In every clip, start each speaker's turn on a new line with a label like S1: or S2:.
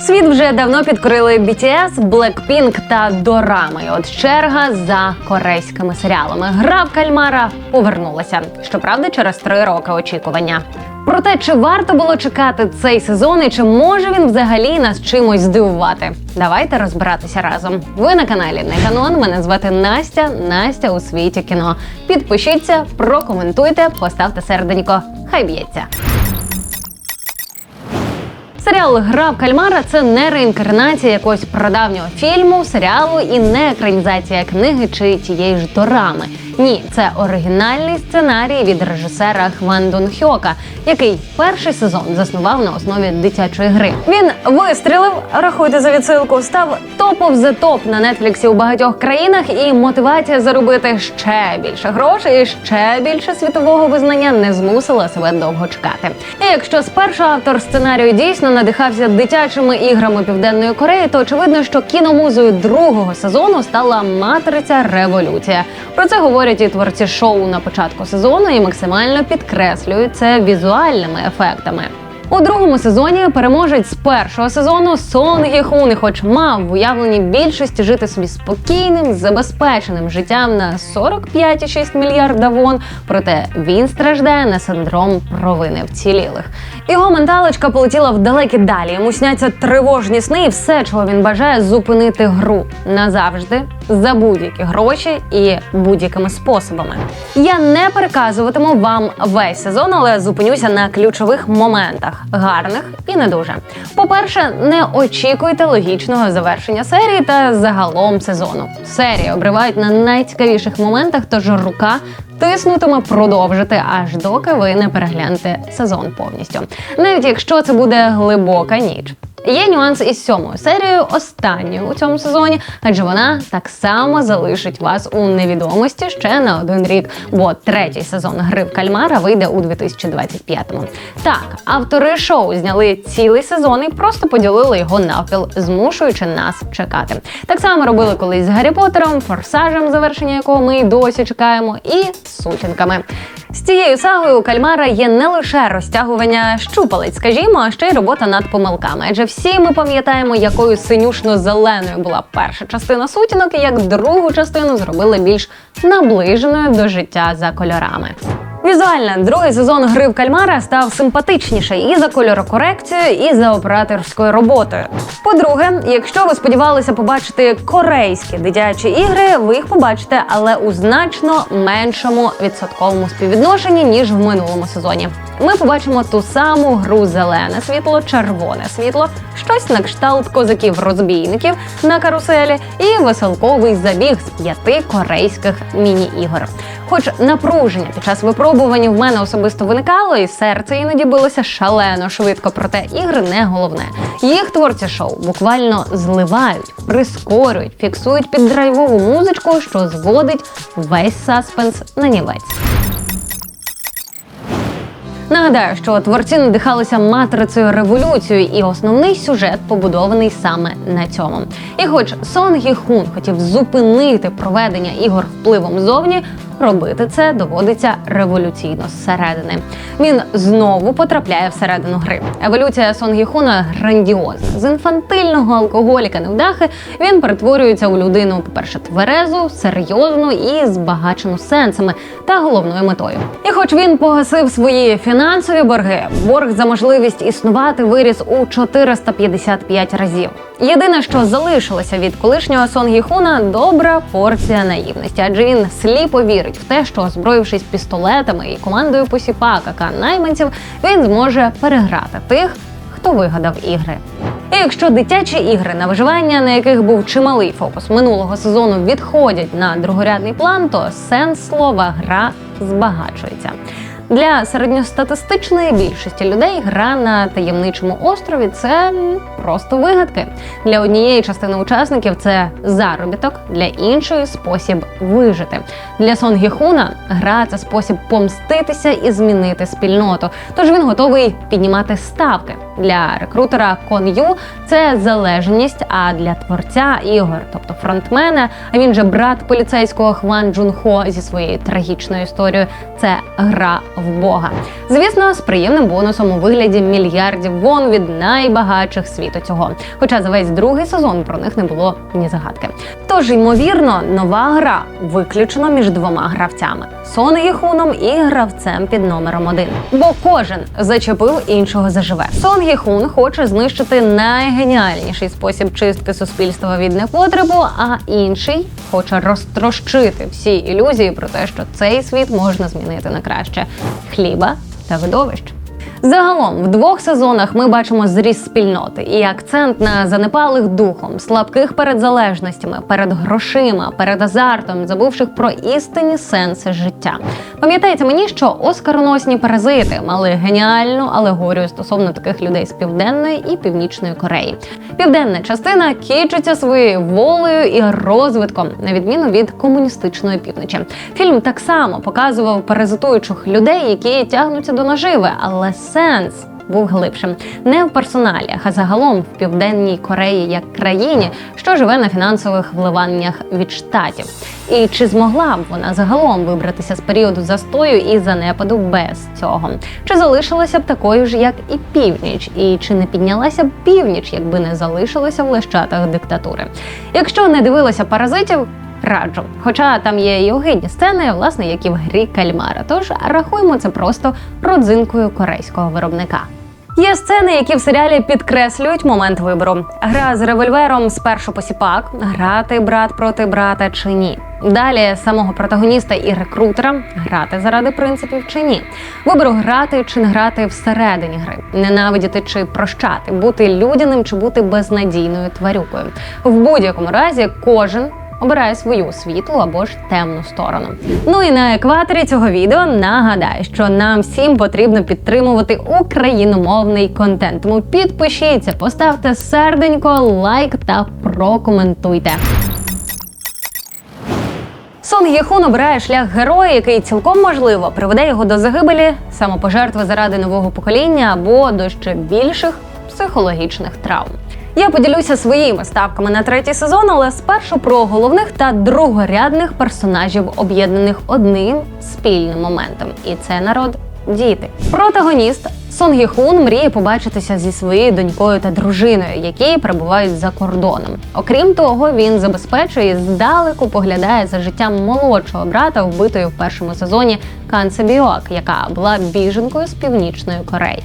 S1: Світ вже давно підкорили BTS, Blackpink та Дорами. От черга за корейськими серіалами. Гра в кальмара повернулася. Щоправда, через три роки очікування. Проте, чи варто було чекати цей сезон і чи може він взагалі нас чимось здивувати? Давайте розбиратися разом. Ви на каналі Не Канон. Мене звати Настя. Настя у світі кіно. Підпишіться, прокоментуйте, поставте серденько. Хай б'ється. Серіал Гра в кальмара це не реінкарнація якогось прадавнього фільму, серіалу і не екранізація книги чи тієї ж дорами. Ні, це оригінальний сценарій від режисера Хван Дон Хьока, який перший сезон заснував на основі дитячої гри. Він вистрілив, рахуйте за відсилку, став топов за топ на нетфліксі у багатьох країнах, і мотивація заробити ще більше грошей, і ще більше світового визнання не змусила себе довго чекати. І якщо спершу автор сценарію дійсно надихався дитячими іграми Південної Кореї, то очевидно, що кіномузою другого сезону стала матриця революція. Про це говорять і творці шоу на початку сезону і максимально підкреслюють це візуальними ефектами. У другому сезоні переможець з першого сезону Сон Гі Хун, і хоч мав в уявленні більшості жити собі спокійним, забезпеченим життям на 45,6 мільярда вон. Проте він страждає на синдром провини вцілілих. Його менталочка полетіла в далекі далі. Йому сняться тривожні сни, і все, чого він бажає, зупинити гру назавжди за будь-які гроші і будь-якими способами. Я не переказуватиму вам весь сезон, але зупинюся на ключових моментах, гарних і не дуже. По-перше, не очікуйте логічного завершення серії та загалом сезону. Серії обривають на найцікавіших моментах, тож рука тиснутиме продовжити, аж доки ви не переглянете сезон повністю. Навіть якщо це буде глибока ніч. Є нюанс із сьомою серією, останньою у цьому сезоні, адже вона так само залишить вас у невідомості ще на один рік, бо третій сезон гри в кальмара вийде у 2025-му. Так, автори шоу зняли цілий сезон і просто поділили його навпіл, змушуючи нас чекати. Так само робили колись з Гаррі Поттером, форсажем, завершення якого ми й досі чекаємо, і сутінками. З цією сагою у кальмара є не лише розтягування щупалець, скажімо, а ще й робота над помилками. Адже всі ми пам'ятаємо, якою синюшно-зеленою була перша частина сутінок, і як другу частину зробили більш наближеною до життя за кольорами. Візуально, другий сезон гри в кальмара став симпатичніший і за кольорокорекцією, і за операторською роботою. По-друге, якщо ви сподівалися побачити корейські дитячі ігри, ви їх побачите, але у значно меншому відсотковому співвідношенні ніж в минулому сезоні. Ми побачимо ту саму гру зелене світло, червоне світло, щось на кшталт козаків-розбійників на каруселі і веселковий забіг з п'яти корейських міні-ігор. Хоч напруження під час випробувань в мене особисто виникало, і серце іноді билося шалено швидко, проте ігри не головне. Їх творці шоу буквально зливають, прискорюють, фіксують під драйвову музичку, що зводить весь саспенс на нівець. Нагадаю, що творці надихалися матрицею революцією, і основний сюжет побудований саме на цьому. І хоч Сон Гі Хун хотів зупинити проведення ігор впливом зовні, робити це доводиться революційно зсередини. Він знову потрапляє всередину гри. Еволюція Сон Гі Хуна грандіозна. З інфантильного алкоголіка невдахи він перетворюється у людину, по-перше, тверезу, серйозну і збагачену сенсами та головною метою. І хоч він погасив свої фінансові борги, борг за можливість існувати виріс у 455 разів. Єдине, що залишилося від колишнього Сон Гі – добра порція наївності, адже він сліпо вірить в те, що озброївшись пістолетами і командою посіпака та найманців, він зможе переграти тих, хто вигадав ігри. І якщо дитячі ігри на виживання, на яких був чималий фокус минулого сезону, відходять на другорядний план, то сенс слова гра збагачується. Для середньостатистичної більшості людей гра на таємничому острові це просто вигадки. Для однієї частини учасників це заробіток, для іншої спосіб вижити. Для Сон Гіхуна гра це спосіб помститися і змінити спільноту. Тож він готовий піднімати ставки. Для рекрутера Кон Ю це залежність. А для творця ігор, тобто фронтмена, а він же брат поліцейського Хван Джун Хо зі своєю трагічною історією, це гра в Бога. Звісно, з приємним бонусом у вигляді мільярдів вон від найбагатших світу. Варто цього. Хоча за весь другий сезон про них не було ні загадки. Тож, ймовірно, нова гра виключно між двома гравцями Сон Гіхуном і гравцем під номером один. Бо кожен зачепив іншого заживе. Сон Гіхун хоче знищити найгеніальніший спосіб чистки суспільства від непотребу, а інший хоче розтрощити всі ілюзії про те, що цей світ можна змінити на краще хліба та видовищ. Загалом в двох сезонах ми бачимо зріст спільноти і акцент на занепалих духом, слабких перед залежностями, перед грошима, перед азартом, забувших про істинні сенси життя. Пам'ятається мені, що оскароносні паразити мали геніальну алегорію стосовно таких людей з південної і північної Кореї. Південна частина кічиться своєю волею і розвитком, на відміну від комуністичної півночі. Фільм так само показував паразитуючих людей, які тягнуться до наживи, але сенс був глибшим не в персоналіях, а загалом в південній Кореї як країні, що живе на фінансових вливаннях від штатів. І чи змогла б вона загалом вибратися з періоду застою і занепаду без цього? Чи залишилася б такою ж, як і північ? І чи не піднялася б північ, якби не залишилася в лещатах диктатури? Якщо не дивилася паразитів. Раджу, хоча там є і огидні сцени, власне, як і в грі кальмара. Тож рахуємо це просто родзинкою корейського виробника. Є сцени, які в серіалі підкреслюють момент вибору. Гра з револьвером спершу посіпак, грати брат проти брата чи ні. Далі самого протагоніста і рекрутера грати заради принципів чи ні. Вибору грати чи не грати всередині гри, ненавидіти чи прощати, бути людяним чи бути безнадійною тварюкою. В будь-якому разі кожен обирає свою світлу або ж темну сторону. Ну і на екваторі цього відео нагадаю, що нам всім потрібно підтримувати україномовний контент. Тому підпишіться, поставте серденько, лайк та прокоментуйте. Сон Єхун обирає шлях героя, який цілком можливо приведе його до загибелі, самопожертви заради нового покоління або до ще більших психологічних травм. Я поділюся своїми ставками на третій сезон, але спершу про головних та другорядних персонажів, об'єднаних одним спільним моментом, і це народ діти. Протагоніст Сон Гіхун мріє побачитися зі своєю донькою та дружиною, які перебувають за кордоном. Окрім того, він забезпечує і здалеку поглядає за життям молодшого брата, вбитої в першому сезоні Кан Себіок, яка була біженкою з північної Кореї.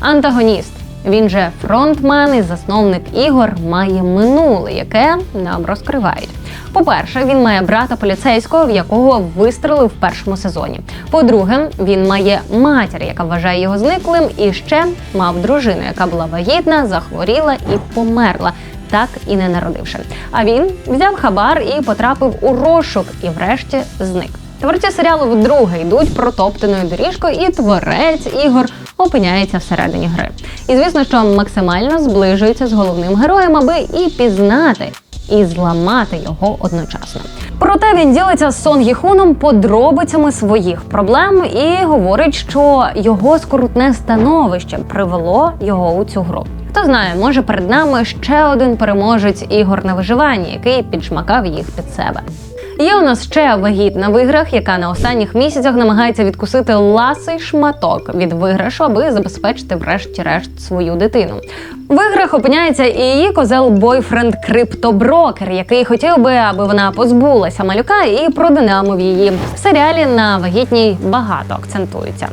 S1: Антагоніст він же фронтмен і засновник ігор має минуле, яке нам розкривають. По-перше, він має брата поліцейського, в якого вистрелив в першому сезоні. По-друге, він має матір, яка вважає його зниклим, і ще мав дружину, яка була вагітна, захворіла і померла. Так і не народивши. А він взяв хабар і потрапив у розшук, і врешті зник. Творці серіалу вдруге йдуть протоптаною доріжкою, і творець ігор опиняється всередині гри. І звісно, що максимально зближується з головним героєм, аби і пізнати. І зламати його одночасно. Проте він ділиться з Сон Гіхуном подробицями своїх проблем і говорить, що його скрутне становище привело його у цю гру. Хто знає, може перед нами ще один переможець ігор на виживання, який підшмакав їх під себе. Є у нас ще вагітна в іграх, яка на останніх місяцях намагається відкусити ласий шматок від виграшу, аби забезпечити, врешті-решт, свою дитину. В іграх опиняється і її козел-бойфренд криптоброкер, який хотів би, аби вона позбулася малюка і продинамив її. В серіалі на вагітній багато акцентується.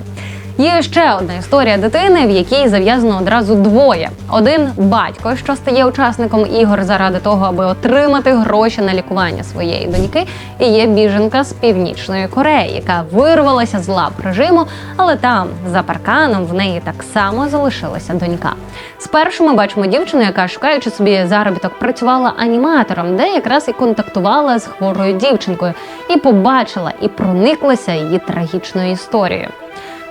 S1: Є ще одна історія дитини, в якій зав'язано одразу двоє: один батько, що стає учасником ігор заради того, аби отримати гроші на лікування своєї доньки, і є біженка з північної Кореї, яка вирвалася з лап режиму, але там за парканом в неї так само залишилася донька. Спершу ми бачимо дівчину, яка шукаючи собі заробіток, працювала аніматором, де якраз і контактувала з хворою дівчинкою, і побачила і прониклася її трагічною історією.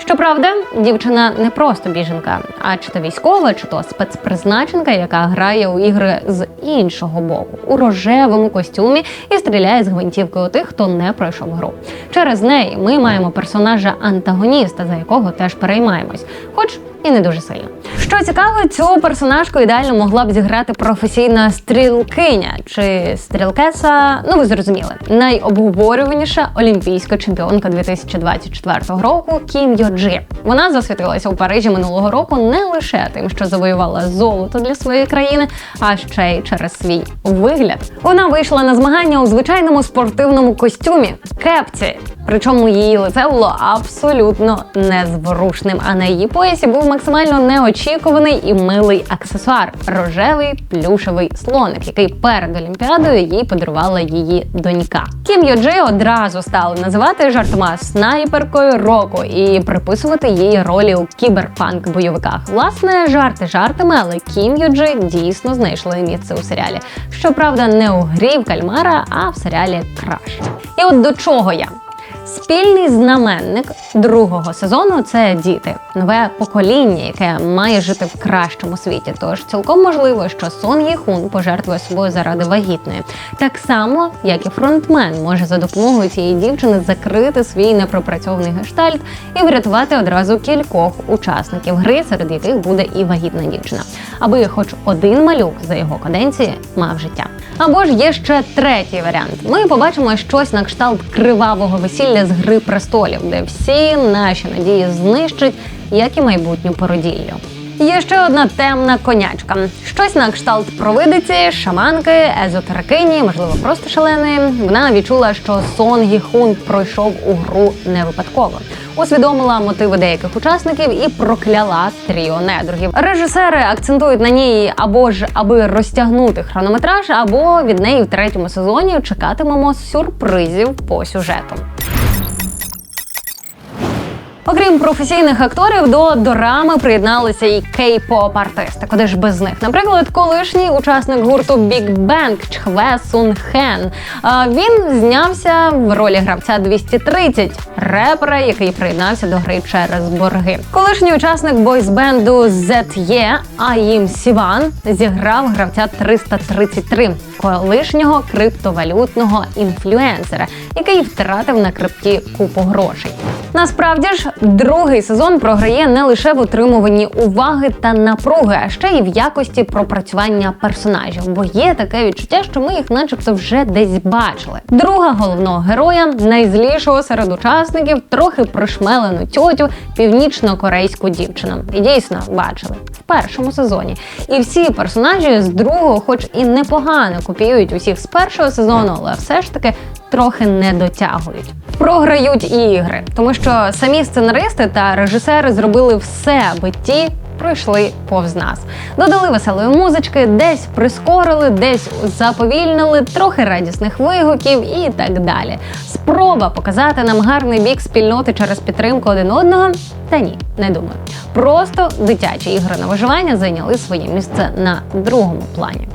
S1: Щоправда, дівчина не просто біженка, а чи то військова, чи то спецпризначенка, яка грає у ігри з іншого боку у рожевому костюмі і стріляє з гвинтівки у тих, хто не пройшов гру. Через неї ми маємо персонажа антагоніста, за якого теж переймаємось, хоч і не дуже сильно. Що цікаво, цю персонажку ідеально могла б зіграти професійна стрілкиня чи стрілкеса. Ну ви зрозуміли, найобговорюваніша олімпійська чемпіонка 2024 року Кім Йо Джі. Вона засвітилася у Парижі минулого року не лише тим, що завоювала золото для своєї країни, а ще й через свій вигляд. Вона вийшла на змагання у звичайному спортивному костюмі кепці. Причому її лице було абсолютно незворушним. А на її поясі був максимально неочікуваний і милий аксесуар рожевий плюшевий слоник, який перед Олімпіадою їй подарувала її донька. Кім Йоджи одразу стали називати жартома снайперкою року і приписувати їй ролі у кіберпанк бойовиках. Власне, жарти жартами, але Кім Йоджи дійсно знайшли місце у серіалі. Щоправда, не у грі в кальмара, а в серіалі Краш. І от до чого я? Спільний знаменник другого сезону це діти, нове покоління, яке має жити в кращому світі. Тож цілком можливо, що Сон Є Хун пожертвує собою заради вагітної, так само як і фронтмен може за допомогою цієї дівчини закрити свій непропрацьований гештальт і врятувати одразу кількох учасників гри, серед яких буде і вагітна дівчина, аби хоч один малюк за його каденції мав життя. Або ж є ще третій варіант. Ми побачимо щось на кшталт кривавого весілля з гри престолів, де всі наші надії знищать, як і майбутню породіллю. Є ще одна темна конячка. Щось на кшталт провидиці, шаманки, езотерикині, можливо, просто шаленої. Вона відчула, що Сон Гі Хун пройшов у гру не випадково. Усвідомила мотиви деяких учасників і прокляла тріо недругів. Режисери акцентують на ній або ж аби розтягнути хронометраж, або від неї в третьому сезоні чекатимемо сюрпризів по сюжету. Окрім професійних акторів, до дорами приєдналися і кей-поп артисти. Куди ж без них? Наприклад, колишній учасник гурту Big Bang Чхве Сун Хен. Він знявся в ролі гравця 230, репера, який приєднався до гри через борги. Колишній учасник бойсбенду ZE Аїм Сіван зіграв гравця 333, колишнього криптовалютного інфлюенсера, який втратив на крипті купу грошей. Насправді ж, другий сезон програє не лише в отримуванні уваги та напруги, а ще й в якості пропрацювання персонажів. Бо є таке відчуття, що ми їх, начебто, вже десь бачили. Друга головного героя, найзлішого серед учасників, трохи пришмелену тьотю, північно-корейську дівчину. І дійсно бачили в першому сезоні. І всі персонажі з другого, хоч і непогано копіюють усіх з першого сезону, але все ж таки трохи не дотягують. Програють і ігри, тому що самі сценаристи та режисери зробили все, аби ті пройшли повз нас. Додали веселої музички, десь прискорили, десь заповільнили, трохи радісних вигуків і так далі. Спроба показати нам гарний бік спільноти через підтримку один одного. Та ні, не думаю. Просто дитячі ігри на виживання зайняли своє місце на другому плані.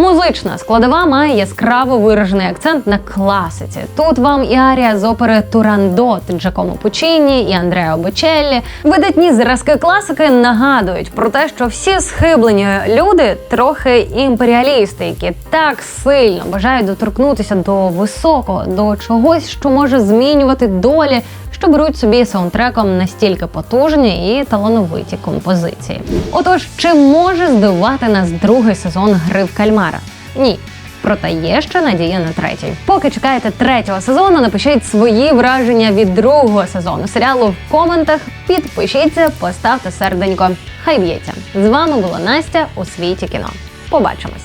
S1: Музична складова має яскраво виражений акцент на класиці. Тут вам і арія з опери Турандот Джакомо Пучіні і Андреа Бочеллі. Видатні зразки класики нагадують про те, що всі схиблені люди трохи імперіалісти, які так сильно бажають доторкнутися до високого, до чогось, що може змінювати долі. Що беруть собі саундтреком настільки потужні і талановиті композиції. Отож, чи може здивувати нас другий сезон гри в кальмара? Ні. Проте є ще надія на третій. Поки чекаєте третього сезону, напишіть свої враження від другого сезону серіалу в коментах. Підпишіться, поставте серденько. Хай б'ється. З вами була Настя у світі кіно. Побачимось.